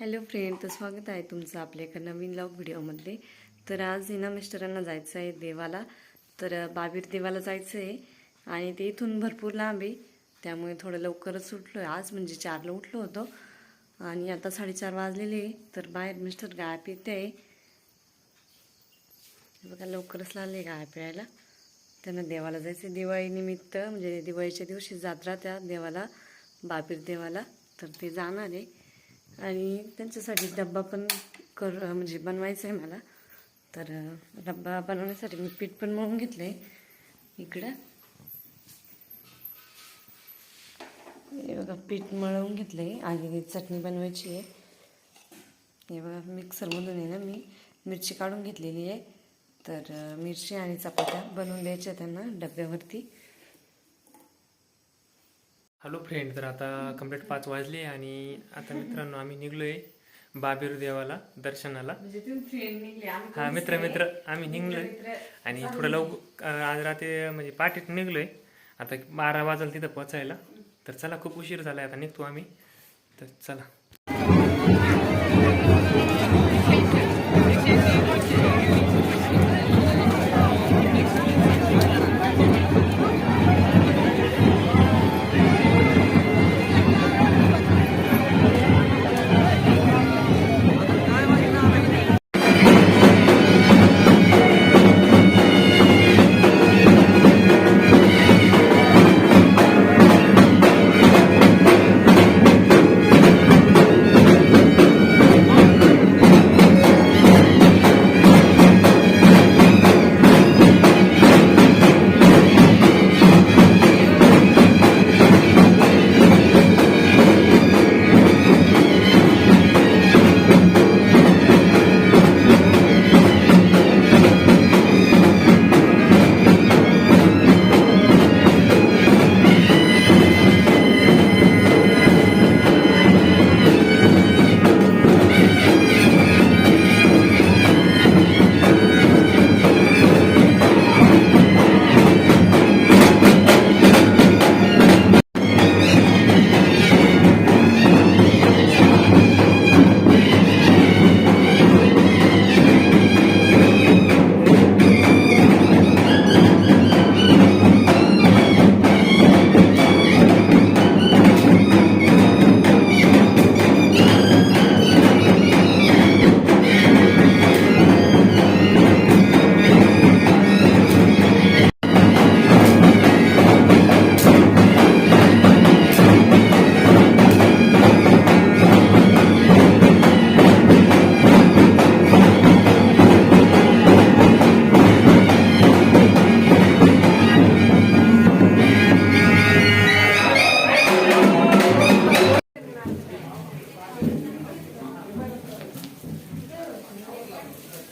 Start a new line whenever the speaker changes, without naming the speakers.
Hello friend तर स्वागत आहे तुमचं आपल्या एका नवीन लॉग व्हिडिओमध्ये तर आज आहे ना मिस्टरांना जायचं आहे देवाला. तर बाबीर देवाला जायचं आहे आणि ते इथून भरपूर लांब आहे. त्यामुळे थोडं लवकरच उठलो आहे आज म्हणजे चारला उठलो होतो. आणि आता साडेचार वाजलेले तर बाहेर मिस्टर गाय पिते आहे. बघा लवकरच लागले गाय पिळायला. त्यांना देवाला जायचं दिवाळीनिमित्त म्हणजे दिवाळीच्या दिवशी जात राहत्या देवाला बाबीर देवाला. तर ते जाणार आहे. आणि त्यांच्यासाठी डब्बा पण कर म्हणजे बनवायचा आहे मला. तर डब्बा बनवण्यासाठी मी पीठ पण मळून घेतलं आहे इकडं. हे बघा पीठ मळवून घेतलं आहे आणि चटणी बनवायची आहे. हे बघा मिक्सरमधून आहे ना मी. मिरची काढून घेतलेली आहे. तर मिरची आणि चपात्या बनवून द्यायच्या त्यांना डब्यावरती.
हॅलो फ्रेंड तर आता कंप्लीट पाच वाजले आणि आता मित्रांनो आम्ही निघलोय बाबीर देवाला दर्शनाला.
म्हणजे
हा मित्र मित्र आम्ही निघलोय. आणि थोडं लवकर आज रात्री म्हणजे पाठीत निघलोय. आता बारा वाजल तिथं पोचायला तर चला खूप उशीर झालाय. आता निघतो आम्ही. तर चला. Thank you.